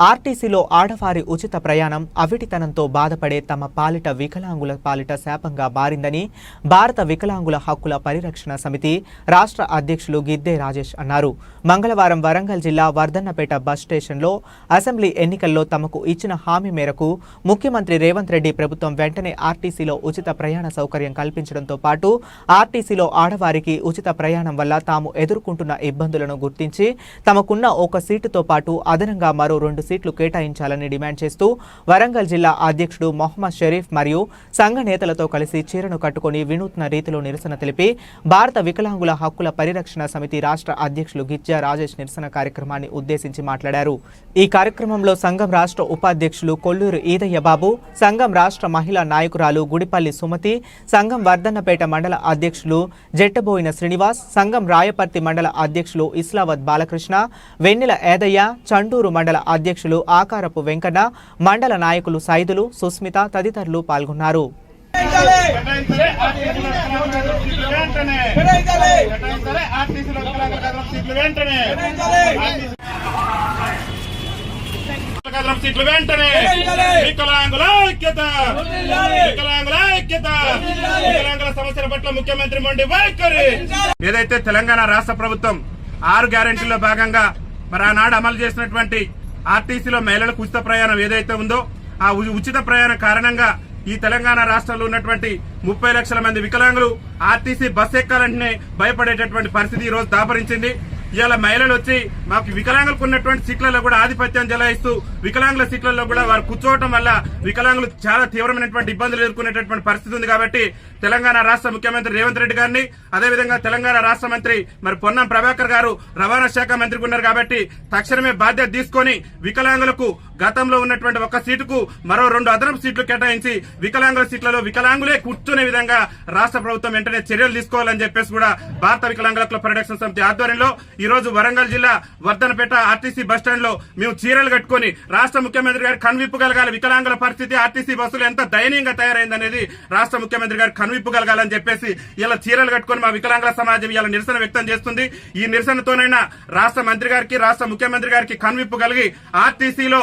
ఆర్టీసీలో ఆడవారి ఉచిత ప్రయాణం అవిటితనంతో బాధపడే తమ పాలిట వికలాంగుల పాలిట శాపంగా మారిందని భారత వికలాంగుల హక్కుల పరిరక్షణ సమితి రాష్ట్ర అధ్యక్షులు గిద్దే రాజేష్ అన్నారు. మంగళవారం వరంగల్ జిల్లా వర్ధన్నపేట బస్ స్టేషన్లో అసెంబ్లీ ఎన్నికల్లో తమకు ఇచ్చిన హామీ మేరకు ముఖ్యమంత్రి రేవంత్ రెడ్డి ప్రభుత్వం వెంటనే ఆర్టీసీలో ఉచిత ప్రయాణ సౌకర్యం కల్పించడంతో పాటు ఆర్టీసీలో ఆడవారికి ఉచిత ప్రయాణం వల్ల తాము ఎదుర్కొంటున్న ఇబ్బందులను గుర్తించి తమకున్న ఒక సీటుతో పాటు అదనంగా మరో రెండు సీట్లు కేటాయించాలని డిమాండ్ చేస్తూ వరంగల్ జిల్లా అధ్యక్షుడు మొహమ్మద్ షరీఫ్ మరియు సంఘ నేతలతో కలిసి చీరను కట్టుకొని వినూత్న రీతిలో నిరసన తెలిపి భారత వికలాంగుల హక్కుల పరిరక్షణ సమితి రాష్ట్ర అధ్యక్షులు గిజ్జా రాజేష్ నిరసన కార్యక్రమాన్ని ఉద్దేశించి మాట్లాడారు. ఈ కార్యక్రమంలో సంఘం రాష్ట్ర ఉపాధ్యక్షులు కొల్లూరు ఈదయ్య బాబు సంఘం రాష్ట్ర మహిళా నాయకురాలు గుడిపల్లి సుమతి సంఘం వర్ధన్నపేట మండల అధ్యక్షులు జెట్టబోయిన శ్రీనివాస్ సంఘం రాయపర్తి మండల అధ్యక్షులు ఇస్లావత్ బాలకృష్ణ వెన్నెల ఏదయ్య చండూరు మండల అధ్యక్షులు ఆకారపు వెంకన్న మండల నాయకులు సైదులు సుస్మిత తదితరులు పాల్గొన్నారు. కేటాయించలే సీట్లు వెంటనే వికలాంగుల ఐక్యత వికలాంగుల ఐక్యత వికలాంగుల సమస్యల పట్ల ముఖ్యమంత్రి మొండి వైఖరి ఏదైతే తెలంగాణ రాష్ట్ర ప్రభుత్వం ఆరు గ్యారెంటీలో భాగంగా మరి ఆనాడు అమలు చేసినటువంటి ఆర్టీసీలో మహిళలకు ఉచిత ప్రయాణం ఏదైతే ఉందో ఆ ఉ- ఉచిత ప్రయాణం కారణంగా ఈ తెలంగాణ రాష్ట్రంలో ఉన్నటువంటి ముప్పై లక్షల మంది వికలాంగులు ఆర్టీసీ బస్ ఎక్కాలంటేనే భయపడేటటువంటి పరిస్థితి ఈ రోజు దాపరించింది. ఇవాళ మహిళలు వచ్చి మాకు వికలాంగులకు ఉన్నటువంటి సీట్లలో కూడా ఆధిపత్యం జలాయిస్తూ వికలాంగుల సీట్లలో కూడా వారు కూర్చోవటం వల్ల వికలాంగులు చాలా తీవ్రమైనటువంటి ఇబ్బందులు ఎదుర్కొనేటటువంటి పరిస్థితి ఉంది కాబట్టి తెలంగాణ రాష్ట్ర ముఖ్యమంత్రి రేవంత్ రెడ్డి గారిని అదేవిధంగా తెలంగాణ రాష్ట్ర మంత్రి మరి పొన్నం ప్రభాకర్ గారు రవాణా శాఖ మంత్రి ఉన్నారు కాబట్టి తక్షణమే బాధ్యత తీసుకొని వికలాంగులకు గతంలో ఉన్నటువంటి ఒక సీటుకు మరో రెండు అదనపు సీట్లు కేటాయించి వికలాంగుల సీట్లలో వికలాంగులే కూర్చునే విధంగా రాష్ట్ర ప్రభుత్వం వెంటనే చర్యలు తీసుకోవాలని చెప్పేసి కూడా భారత వికలాంగుల క్లబ్ పరిరక్షణ సమితి ఆధ్వర్యంలో ఈ రోజు వరంగల్ జిల్లా వర్ధనపేట ఆర్టీసీ బస్టాండ్లో మేము చీరలు కట్టుకొని రాష్ట్ర ముఖ్యమంత్రి గారు కనువిప్పు కలగాలి. వికలాంగుల పరిస్థితి ఆర్టీసీ బస్సులు ఎంత దయనీయంగా తయారైందనేది రాష్ట్ర ముఖ్యమంత్రి గారి కనువిప్పు కలగాలని చెప్పేసి ఇలా చీరలు కట్టుకొని మా వికలాంగుల సమాజం ఇలా నిరసన వ్యక్తం చేస్తుంది. ఈ నిరసనతోనైనా రాష్ట్ర మంత్రి గారికి రాష్ట్ర ముఖ్యమంత్రి గారికి కనువిప్పు కలిగి ఆర్టీసీలో